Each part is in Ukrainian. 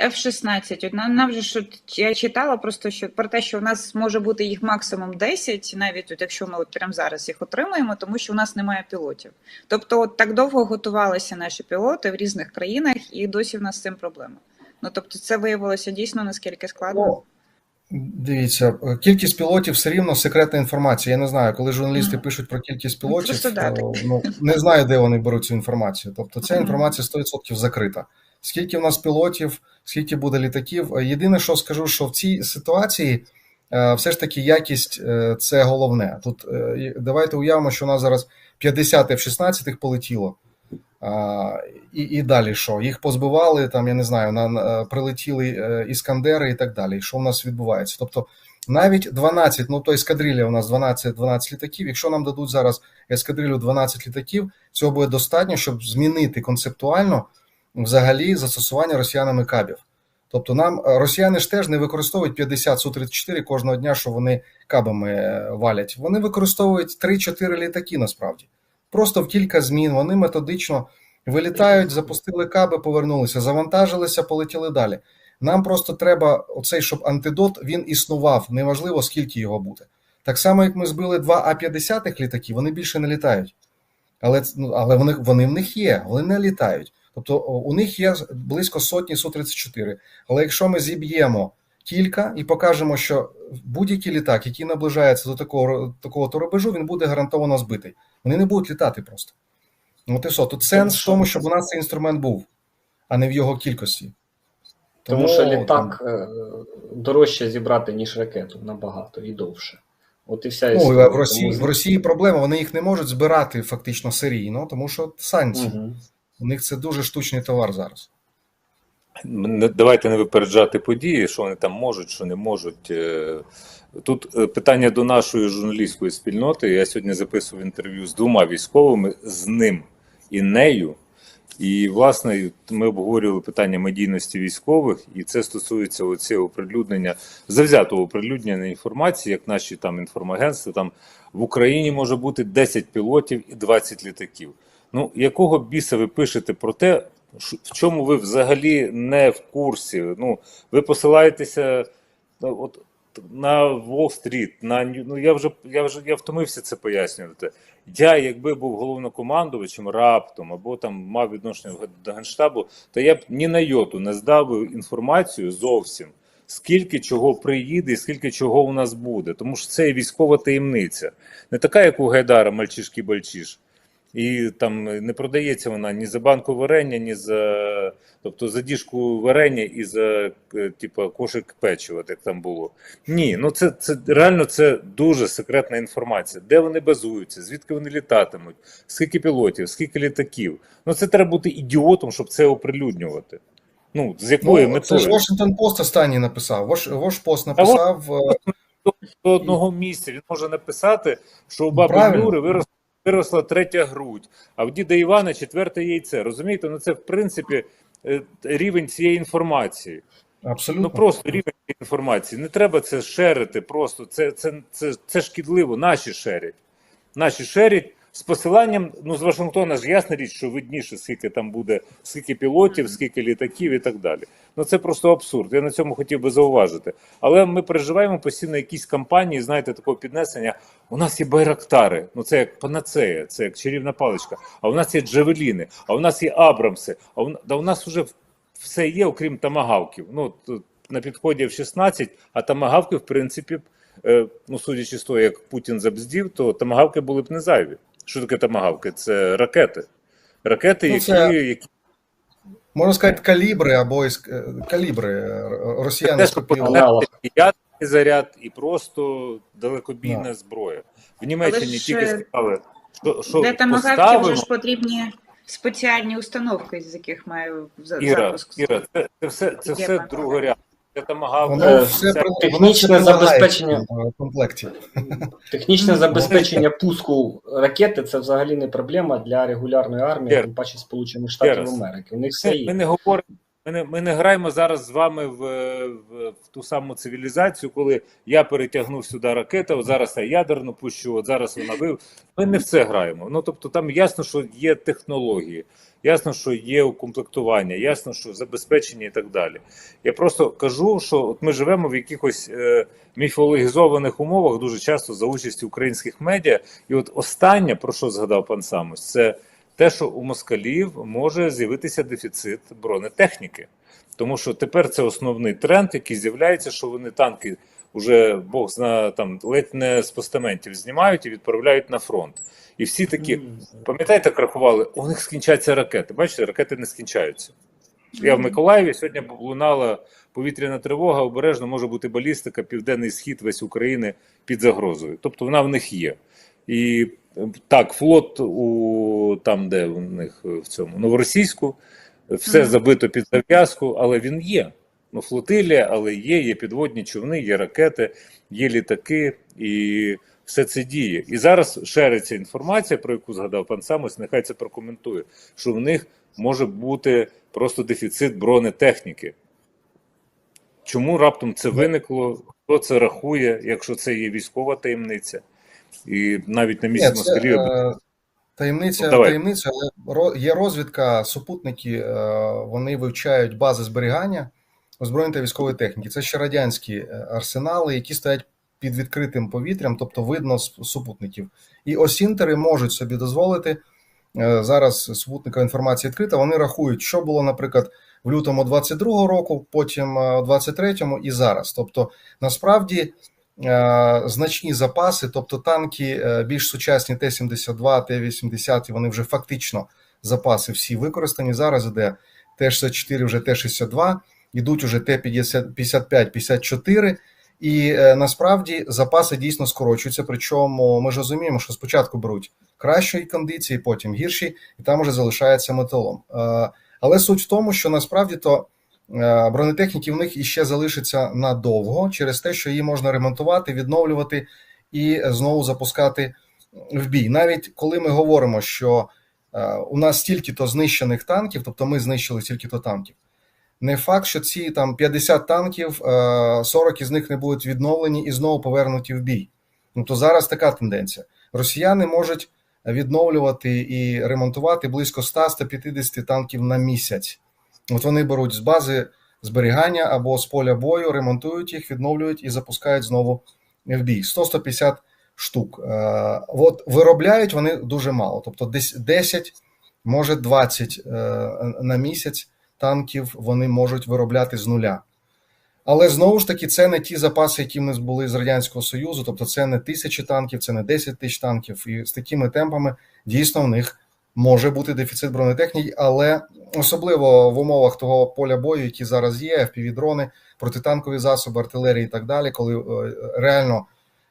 F-16. От нам, нам же що я читала просто що про те, що у нас може бути їх максимум 10, навіть от якщо ми от прямо зараз їх отримаємо, тому що у нас немає пілотів. Тобто, от так довго готувалися наші пілоти в різних країнах, і досі в нас з цим проблема. Ну тобто, це виявилося дійсно наскільки складно. Ну, Дивіться, кількість пілотів все рівно секретна інформація. Я не знаю, коли журналісти Мгм. пишуть про кількість Ну, пілотів, да, то, ну, не знаю, де вони беруть цю інформацію. Тобто ця інформація 100% закрита. Скільки в нас пілотів, скільки буде літаків. Е, Єдине, що скажу, що в цій ситуації е, все ж таки якість е, це головне. Тут давайте уявимо, що у нас зараз 50 F-16 полетіло. А, і, і далі що? Їх позбивали, там, я не знаю, на, прилетіли іскандери і так далі. Що у нас відбувається? Тобто навіть 12, ну то ескадрилля у нас 12, 12 літаків. Якщо нам дадуть зараз ескадрилю 12 літаків, цього буде достатньо, щоб змінити концептуально взагалі застосування росіянами кабів. Тобто нам е, росіяни ж теж не використовують 50 Су-34 кожного дня, що вони кабами е, валять. Вони використовують 3-4 літаки насправді. Просто в кілька змін вони методично вилітають, запустили каби, повернулися, завантажилися, полетіли далі. Нам просто треба оцей, щоб антидот він існував, неважливо скільки його буде. Так само, як ми збили два А-50 літаки, вони більше не літають. Але, ну, але вони, вони в них є, вони не літають. Тобто у них є близько сотні Су-34. Але якщо ми зіб'ємо кілька і покажемо, що будь-який літак, який наближається до такого такого то рубежу, він буде гарантовано збитий. Вони не будуть літати просто. Ну, і все. Тут сенс в тому, щоб у нас цей інструмент був, а не в його кількості. Тому що літак е, дорожче зібрати, ніж ракету, набагато і довше. От і вся Ну, в Росії, Тому- в Росії проблема, вони їх не можуть збирати фактично серійно, тому що санкції. Мгм. У них це дуже штучний товар зараз. Давайте не випереджати події, що вони там можуть, що не можуть. Е, Тут е, питання до нашої журналістської спільноти. Я сьогодні записував інтерв'ю з двома військовими, з ним і нею. І, власне, ми обговорювали питання медійності військових, і це стосується оцього оприлюднення, завзятого оприлюднення інформації, як наші там інформагентства. Там в Україні може бути 10 пілотів і 20 літаків. Ну, якого біса ви пишете про те, в чому ви взагалі не в курсі? Ну, ви посилаєтеся ну, от, на Уолл-стріт, на ну я вже я вже я втомився це пояснювати. Я, якби був головнокомандувачем раптом або там мав відношення до генштабу, то я б ні на йоту не здав інформацію зовсім. Скільки чого приїде, і скільки чого у нас буде, тому що це військова таємниця, не така, як у Гайдара, мальчишки бальчиш і там не продається вона ні за банку варення, ні за тобто за діжку варення і за е, типу, кошик печива, як там було. Ні, ну це, це реально це дуже секретна інформація. Де вони базуються, звідки вони літатимуть, скільки пілотів, скільки літаків. Ну це треба бути ідіотом, щоб це оприлюднювати. Ну, з якою Ну, це ж Washington Post останній написав. Вош, Post написав. е, до одного місця. Він може написати, що у баби Правильно. Нюри виросла, виросла третя грудь, а в діда Івана четверте яйце. Розумієте? Ну це в принципі е, рівень цієї інформації. Абсолютно. Ну просто рівень цієї інформації. Не треба це шерити. Просто це, це, це, це шкідливо. Наші шерять. Наші шерять. З посиланням, ну з Вашингтона ж ясна річ, що видніше, скільки там буде, скільки пілотів, скільки літаків і так далі. Ну це просто абсурд. Я на цьому хотів би зауважити. Але ми переживаємо постійно якісь кампанії, знаєте, такого піднесення. У нас є байрактари, ну це як панацея, це як чарівна паличка. А у нас є джавеліни, а у нас є Абрамси, а у, да у нас вже все є, окрім тамагавків. Ну на підході в 16, а тамагавки, в принципі, е, ну судячи з того, як Путін забздів, то тамагавки були б не зайві. Що таке тамагавки? Це ракети. Ракети, Ну, які, це- які Можна сказати, калібри або із е, калібри е, росіяни скопіювали. І ядерний заряд, і просто далекобійна Да. зброя. В Німеччині ж, тільки е, сказали, що, що Для тамагавків вже ж потрібні спеціальні установки, з яких має за- Іра, запуск. Іра, це, це все, це все другорядно. Тамагавки, Воно Е, все це... технічне забезпечення. в комплекті. Технічне забезпечення пуску ракети це взагалі не проблема для регулярної армії, тим паче Сполучених Штатів. Америки. У них все Ми не говоримо Ми не, ми не граємо зараз з вами в, в, в ту саму цивілізацію, коли я перетягнув сюди ракету, от зараз я ядерну пущу, от зараз вона вив. Ми не в це граємо. Ну тобто, там ясно, що є технології, ясно, що є укомплектування, ясно, що забезпечення і так далі. Я просто кажу, що от ми живемо в якихось е, міфологізованих умовах, дуже часто за участі українських медіа. І от останнє, про що згадав пан Самос, це те, що у москалів може з'явитися дефіцит бронетехніки. Тому що тепер це основний тренд, який з'являється, що вони танки вже Бог зна там ледь не з постаментів знімають і відправляють на фронт. І всі такі, пам'ятаєте, як рахували, у них скінчаться ракети. Бачите, ракети не скінчаються. Я в Миколаєві сьогодні лунала повітряна тривога, обережно може бути балістика, південний схід весь України під загрозою. Тобто вона в них є. І так, флот у там, де у них в цьому новоросійську, все забито під зав'язку, але він є. Ну, флотилія, але є, є підводні човни, є ракети, є літаки, і все це діє. І зараз шериться інформація, про яку згадав пан Самос, нехай це прокоментує, що в них може бути просто дефіцит бронетехніки. Чому раптом це виникло? Хто це рахує, якщо це є військова таємниця? І навіть на місці москалів. е, таємниця, Ну, таємниця, але є розвідка, супутники, е, вони вивчають бази зберігання озброєння та військової техніки. Це ще радянські е, арсенали, які стоять під відкритим повітрям, тобто видно супутників. І осінтери можуть собі дозволити. Зараз супутникова інформація відкрита. Вони рахують, що було, наприклад, в лютому 22-го року, потім у 23-му і зараз. Тобто, насправді значні запаси, тобто танки е, більш сучасні Т-72, Т-80, вони вже фактично запаси всі використані. Зараз іде Т-64, вже Т-62, йдуть уже Т-55, 54, і е, насправді запаси дійсно скорочуються. Причому ми ж розуміємо, що спочатку беруть кращої кондиції, потім гірші, і там вже залишається металом. Е, Але суть в тому, що насправді то е, бронетехніки в них іще залишиться надовго через те, що її можна ремонтувати, відновлювати і знову запускати в бій. Навіть коли ми говоримо, що е, у нас стільки-то знищених танків, тобто ми знищили стільки-то танків. Не факт, що ці там 50 танків, е, 40 із них не будуть відновлені і знову повернуті в бій. Ну то зараз така тенденція. Росіяни можуть відновлювати і ремонтувати близько 100-150 танків на місяць. От вони беруть з бази зберігання або з поля бою, ремонтують їх, відновлюють і запускають знову в бій. 100-150 штук. Е, От виробляють вони дуже мало, тобто десь 10, може 20 е, на місяць танків вони можуть виробляти з нуля. Але знову ж таки, це не ті запаси, які в нас були з Радянського Союзу, тобто це не тисячі танків, це не 10 тисяч танків. І з такими темпами дійсно в них може бути дефіцит бронетехніки, але особливо в умовах того поля бою, які зараз є, FPV-дрони, протитанкові засоби, артилерії і так далі, коли е, реально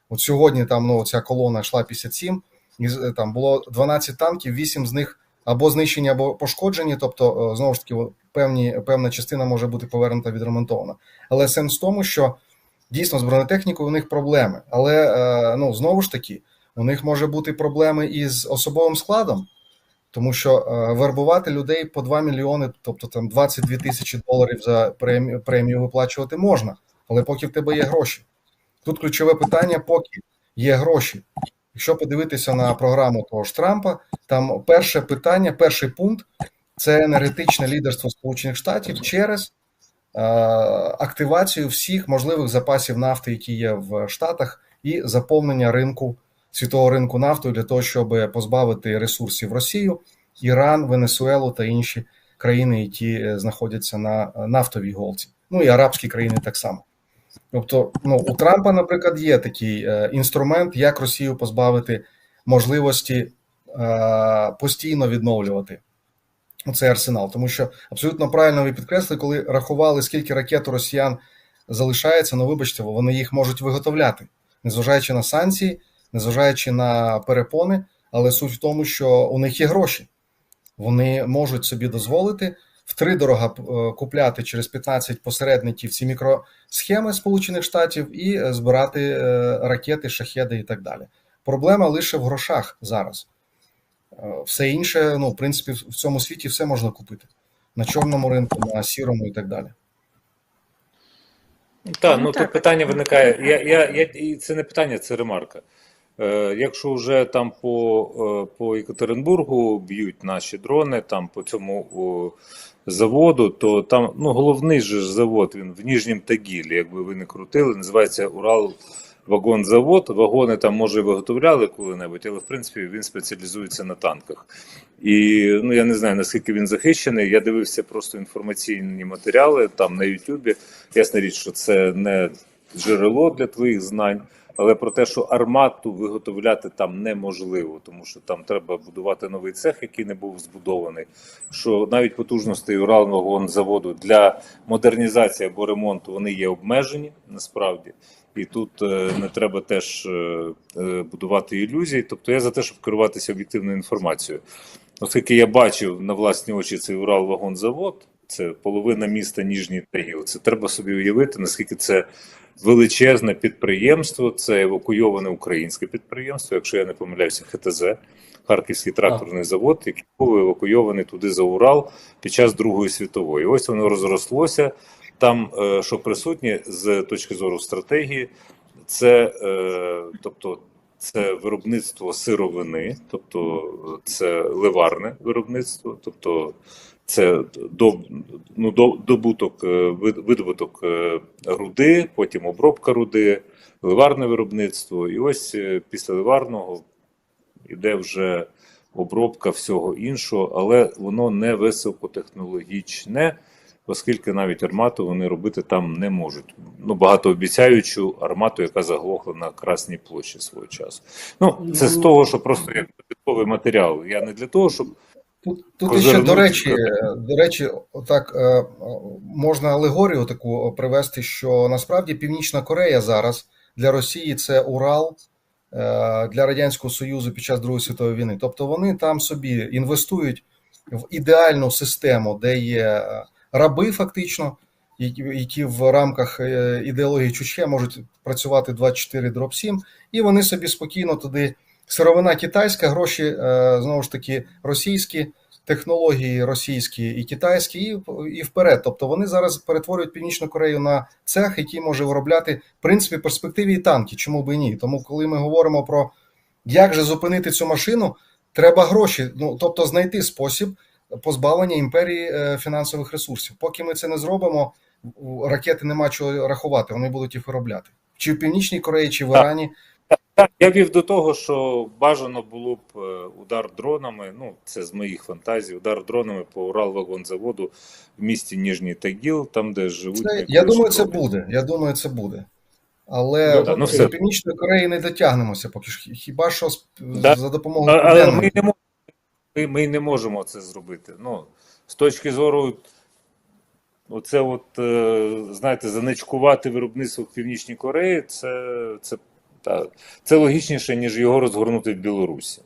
от сьогодні там ну, ця колона йшла 57, і з- там було 12 танків, 8 з них або знищені, або пошкоджені. Тобто, е, знову ж таки, певні, певна частина може бути повернута відремонтована. Але сенс в тому, що дійсно з бронетехнікою у них проблеми. Але е, ну, знову ж таки, у них може бути проблеми із особовим складом, тому що е, вербувати людей по 2 мільйони, тобто там 22 тисячі доларів за премію, премію виплачувати можна, але поки в тебе є гроші. Тут ключове питання, поки є гроші. Якщо подивитися на програму того ж Трампа, там перше питання, перший пункт це енергетичне лідерство Сполучених Штатів через е, активацію всіх можливих запасів нафти, які є в Штатах, і заповнення ринку світового ринку нафтою для того, щоб позбавити ресурсів Росію, Іран, Венесуелу та інші країни, які е, знаходяться на е, нафтовій голці. Ну і арабські країни так само. Тобто, ну у Трампа, наприклад, є такий е, інструмент, як Росію позбавити можливості постійно відновлювати цей арсенал. Тому що абсолютно правильно ви підкреслили, коли рахували, скільки ракет у росіян залишається, ну вибачте, вони їх можуть виготовляти, незважаючи на санкції, незважаючи на перепони, але суть в тому, що у них є гроші. Вони можуть собі дозволити втридорога е, купляти через 15 посередників ці мікросхеми Сполучених Штатів і е, збирати е, ракети, шахеди і так далі. Проблема лише в грошах зараз. Все інше, ну, в принципі, в цьому світі все можна купити. на чорному ринку, на сірому і так далі. Так, Ну, ну тут питання виникає. Я, я, я, і це не питання, це ремарка. Е, якщо вже там по, е, по Екатеринбургу б'ють наші дрони, там по цьому о, заводу, то там ну, головний же ж завод, він в Ніжнім Тагілі, якби ви не крутили, називається Урал вагонзавод. Вагони там може виготовляли коли-небудь, але в принципі він спеціалізується на танках. І ну я не знаю наскільки він захищений. Я дивився просто інформаційні матеріали там на Ютубі. Ясна річ, що це не джерело для твоїх знань, але про те, що армату виготовляти там неможливо, тому що там треба будувати новий цех, який не був збудований. Що навіть потужності Уралвагонзаводу для модернізації або ремонту вони є обмежені насправді. І тут е, не треба теж е, е, будувати ілюзії. Тобто я за те, щоб керуватися об'єктивною інформацією. Оскільки я бачив на власні очі цей Уралвагонзавод, це половина міста Ніжній Тагіл. Це треба собі уявити, наскільки це величезне підприємство, це евакуйоване українське підприємство, якщо я не помиляюся, ХТЗ, Харківський тракторний завод, який був евакуйований туди за Урал під час Другої світової. Ось воно розрослося. Там, е, що присутнє з точки зору стратегії, це е, тобто. Це виробництво сировини, тобто е, це ливарне виробництво, тобто це до, ну, добуток, е, видобуток е, руди, потім обробка руди, ливарне виробництво. І ось е, після ливарного йде вже обробка всього іншого, але воно не високотехнологічне, оскільки навіть армату вони робити там не можуть. Ну, багатообіцяючу армату, яка заглохла на Красній площі свого часу. Ну, це з того, що просто як додатковий матеріал. Я не для того, щоб Тут, тут ще, до речі, до речі, отак е, можна алегорію таку привести, що насправді Північна Корея зараз для Росії це Урал е, для Радянського Союзу під час Другої світової війни. Тобто вони там собі інвестують в ідеальну систему, де є е, раби, фактично, які, в рамках ідеології Чучхе можуть працювати 24 дроб 7, і вони собі спокійно туди. Сировина китайська, гроші е, знову ж таки російські, технології російські і китайські, і, і вперед. Тобто вони зараз перетворюють Північну Корею на цех, який може виробляти в принципі перспективі і танки. Чому би і ні? Тому, коли ми говоримо про як же зупинити цю машину, треба гроші. Ну тобто знайти спосіб позбавлення імперії е, фінансових ресурсів. Поки ми це не зробимо, ракети нема чого рахувати, вони будуть їх виробляти. Чи в Північній Кореї, чи в. Ірані. Так, я вів до того, що бажано було б е, удар дронами. Ну, це з моїх фантазій, удар дронами по Уралвагонзаводу в місті Ніжній Тагіл, там, де живуть. Це, я думаю, це буде. Я думаю, це буде. Але Ну, да, ну, все. Північної Кореї не дотягнемося поки що. Хіба що Да. за допомогою Але південної. ми не можемо, ми, ми не можемо це зробити. Ну, з точки зору, оце от, е, знаєте, заничкувати виробництво в Північній Кореї, це, це, та, це логічніше, ніж його розгорнути в Білорусі.